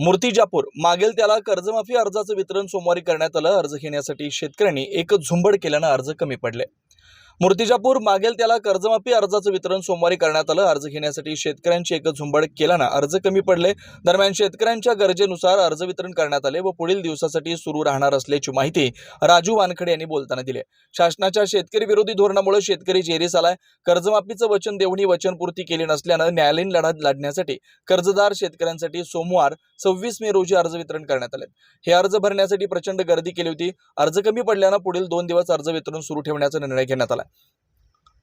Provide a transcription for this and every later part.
मूर्तिजापूर. मागेल त्याला कर्जमाफी अर्जाचं वितरण सोमवारी करण्यात आलं. अर्ज घेण्यासाठी शेतकऱ्यांनी एक झुंबड केल्यानं अर्ज कमी पडले. मूर्तिजापूर मागेल त्याला कर्जमाफी अर्जाचं वितरण सोमवारी करण्यात आलं. अर्ज घेण्यासाठी शेतकऱ्यांची एक झुंबड केल्यानं अर्ज कमी पडले. दरम्यान शेतकऱ्यांच्या गरजेनुसार अर्ज वितरण करण्यात आले व पुढील दिवसासाठी सुरू राहणार असल्याची माहिती राजू वानखडे यांनी बोलताना दिली शासनाच्या शेतकरी विरोधी धोरणामुळे शेतकरी जेरीस आलाय. कर्जमाफीचं वचन देऊनही वचनपूर्ती केली नसल्यानं न्यायालयीन लढत लढण्यासाठी कर्जदार शेतकऱ्यांसाठी सोमवार सव्वीस मे रोजी अर्ज वितरण करण्यात आले हे अर्ज भरण्यासाठी प्रचंड गर्दी केली होती. अर्ज कमी पडल्यानं पुढील दोन दिवस अर्ज वितरण सुरू ठेवण्याचा निर्णय घेण्यात आला.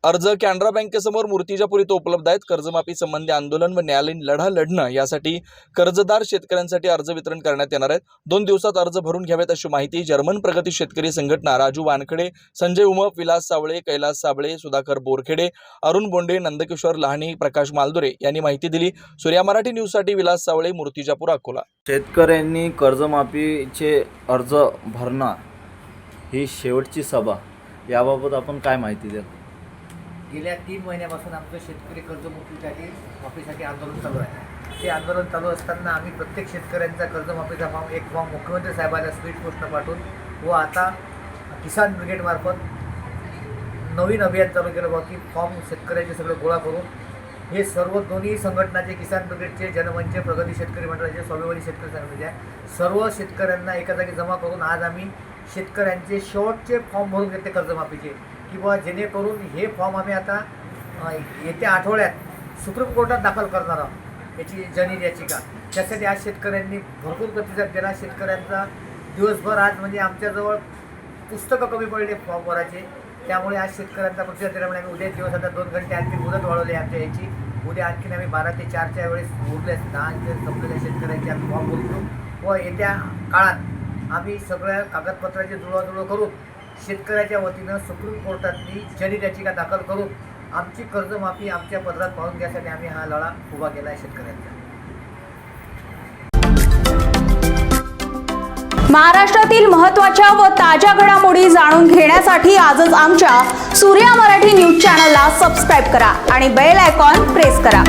अर्ज कॅनरा बँकेसमोर मूर्तिजापूर इथं उपलब्ध आहेत. कर्जमाफी संबंधी आंदोलन व न्यायालयीन लढा लढणं यासाठी कर्जदार शेतकऱ्यांसाठी अर्ज वितरण करण्यात येणार आहेत. दोन दिवसात अर्ज भरून घ्यावेत अशी माहिती जर्मन प्रगती शेतकरी संघटना राजू वानखडे संजय उमप विलास सावळे कैलास साबळे सुधाकर बोरखेडे अरुण बोंडे नंदकिशोर लहाणी प्रकाश मालदुरे यांनी माहिती दिली. सूर्या मराठी न्यूजसाठी विलास सावळे मूर्तिजापूर अकोला. शेतकऱ्यांनी कर्जमाफीचे अर्ज भरणं ही शेवटची सभा. याबाबत आपण काय माहिती द्या गेल्या तीन महिन्यापासून आमचं शेतकरी कर्जमुक्तीसाठी माफीसाठी आंदोलन चालू आहे. ते आंदोलन चालू असताना आम्ही प्रत्येक शेतकऱ्यांचा कर्जमाफीचा फॉर्म एक फॉर्म मुख्यमंत्री साहेबांना स्पीड पोस्टनं पाठवून व आता किसान ब्रिगेडमार्फत नवीन अभियान चालू केलं बा की फॉर्म शेतकऱ्यांचे सगळं गोळा करून हे सर्व दोन्ही संघटनाचे किसान ब्रिगेडचे जनमंच प्रगती शेतकरी मंडळाचे स्वाभिमानी शेतकरी संघटनेचे सर्व शेतकऱ्यांना एका जागी जमा करून आज आम्ही शेतकऱ्यांचे शेवटचे फॉर्म भरून घेतले कर्जमाफीचे. किंवा जेणेकरून हे फॉर्म आम्ही आता येत्या आठवड्यात सुप्रीम कोर्टात दाखल करणार आहोत. याची जनहित याचिका त्यासाठी आज शेतकऱ्यांनी भरपूर प्रतिसाद दिला. शेतकऱ्यांचा दिवसभर आज म्हणजे आमच्याजवळ पुस्तकं कमी पडले फॉर्म भरायचे. त्यामुळे आज शेतकऱ्यांचा प्रतिसाद दिल्यामुळे आम्ही उद्या दिवस आता दोन घंटे आणखी मुदत वाढवली आहे आमच्या याची. उद्या आणखीन आम्ही बारा ते चारच्या वेळेस उरले दहा संपलेल्या शेतकऱ्यांचे आम्ही फॉर्म भरतो व येत्या काळात आम्ही सगळ्या कागदपत्राची जुळवाजुळव करून शेतकऱ्याच्या वतीनं सुप्रीम कोर्टातली जनित याचिका दाखल करून आमची कर्जमाफी आमच्या पदरात पाहून घ्यासाठी आम्ही हा लढा उभा केला आहे शेतकऱ्यांचा. महाराष्ट्रातील महत्त्वाच्या व ताज्या घडामोडी जाणून घेण्यासाठी आजच आमच्या सूर्या मराठी न्यूज चॅनलला सबस्क्राईब करा आणि बेल आयकॉन प्रेस करा.